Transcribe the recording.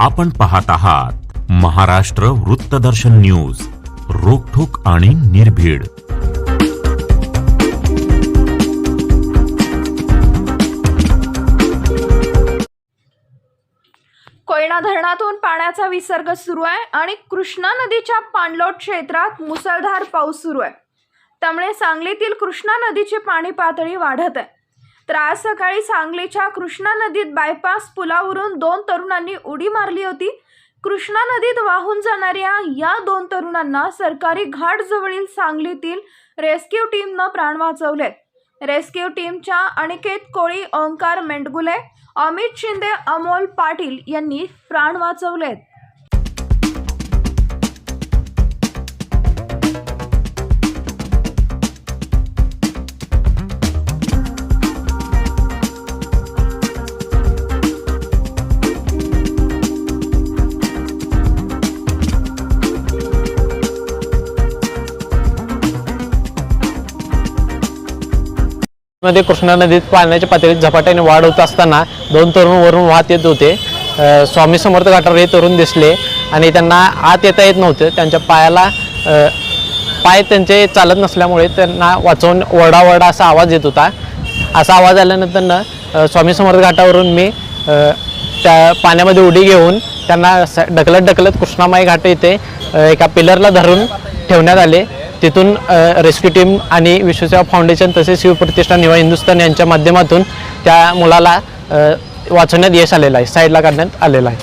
आपण पाहत आहात महाराष्ट्र वृत्तदर्शन न्यूज रोखोक आणि निर्भीड. कोयना धरणातून पाण्याचा विसर्ग सुरू आहे आणि कृष्णा नदीच्या पाणलोट क्षेत्रात मुसळधार पाऊस सुरू आहे. त्यामुळे सांगलीतील कृष्णा नदीची पाणी पातळी वाढत आहे. तर आज सकाळी सांगलीच्या कृष्णा नदीत बायपास पुलावरून दोन तरुणांनी उडी मारली होती. कृष्णा नदीत वाहून जाणाऱ्या या दोन तरुणांना सरकारी घाटजवळील सांगलीतील रेस्क्यू टीमनं प्राण वाचवले रेस्क्यू टीमच्या अनिकेत कोळी ओंकार मेंडगुले अमित शिंदे अमोल पाटील यांनी प्राण वाचवलेत. मध्ये कृष्णा नदीत पाण्याच्या पातळीत झपाट्याने वाढ होत असताना दोन तरुण वरून वाहत येत होते. स्वामी समर्थ घाटावर हे तरुण दिसले आणि त्यांना आत येता येत नव्हतं. त्यांच्या पायाला पाय त्यांचे चालत नसल्यामुळे त्यांना वाचवून ओरडाओरडा असा आवाज येत होता. असा आवाज आल्यानंतरनं स्वामी समर्थ घाटावरून मी त्या पाण्यामध्ये उडी घेऊन त्यांना स ढकलत ढकलत कृष्णामाई घाट येथे एका पिलरला धरून ठेवण्यात आले. तिथून रेस्क्यू टीम आणि विश्वसेवा फाउंडेशन तसेच शिवप्रतिष्ठान युवा हिंदुस्थान यांच्या माध्यमातून त्या मुलाला वाचवण्यात यश आलेलं आहे साईडला काढण्यात आलेलं आहे.